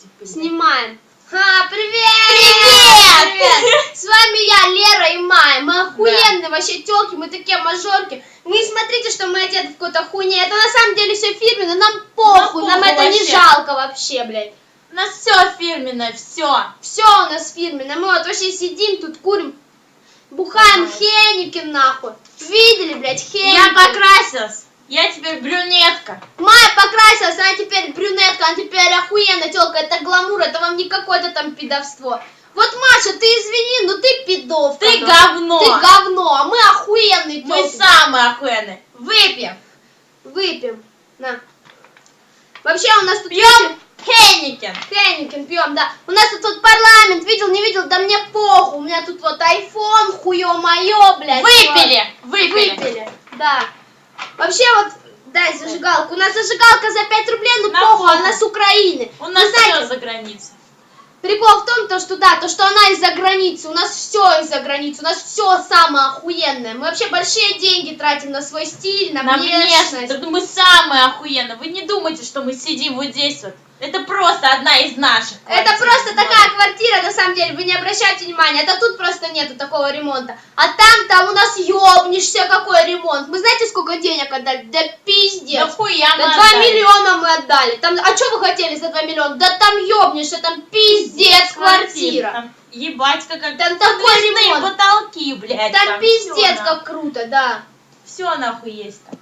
Типа, Снимаем. А, привет! Привет! Привет! С вами я, Лера и Майя. Мы охуенные вообще телки, мы такие мажорки. Вы не смотрите, что мы одеты в какой-то хуйне. Это на самом деле все фирменно, нам похуй, нам это не вообще. жалко вообще, блядь. У нас все фирменное, все. Все у нас фирменно. Мы вот вообще сидим тут, курим, бухаем Ага. Хенникен нахуй. Видели, блядь, Хенникен? Я покрасилась. Я теперь брюнетка. Майя покрасилась, она теперь брюнетка, она теперь охуенная телка, это гламур, это вам не какое-то там пидовство. Вот, Маша, ты извини, ну ты пидовка. Ты говно. Ты говно, а мы охуенные Мы тёлки. самые охуенные. Выпьем. Выпьем. На. Вообще у нас тут... Пьем Хенникен. Хенникен пьем, да. У нас тут вот парламент, видел, не видел, да мне похуй. У меня тут вот айфон, хуё моё, блядь. Выпили. вот. Выпили. Выпили, да. Вообще вот, дай зажигалку. У нас зажигалка за 5 рублей, ну похуй, она с Украины. У нас все за границей. Прикол в том, то, что да, то, что она из-за границы, у нас все из-за границы, у нас все самое охуенное. Мы вообще большие деньги тратим на свой стиль, на, На внешность. внешность. Мы самые охуенные. Вы не думайте, что мы сидим вот здесь вот. Это просто одна из наших. Это квартир. просто такая квартира, на самом деле, вы не обращайте внимания, это тут просто нету такого ремонта. А там, там у нас ёбнешься, какой ремонт. Мы знаете, сколько денег отдали? Да пиздец. Да хуя мы Да 2 отдали. миллиона мы отдали. Там, а что вы хотели за 2 миллиона? Да там ёбнешься, там пиздец квартира. Там ебать как как Там такой ремонт. потолки, блядь. Там пиздец всё как круто, да. Все нахуй есть там.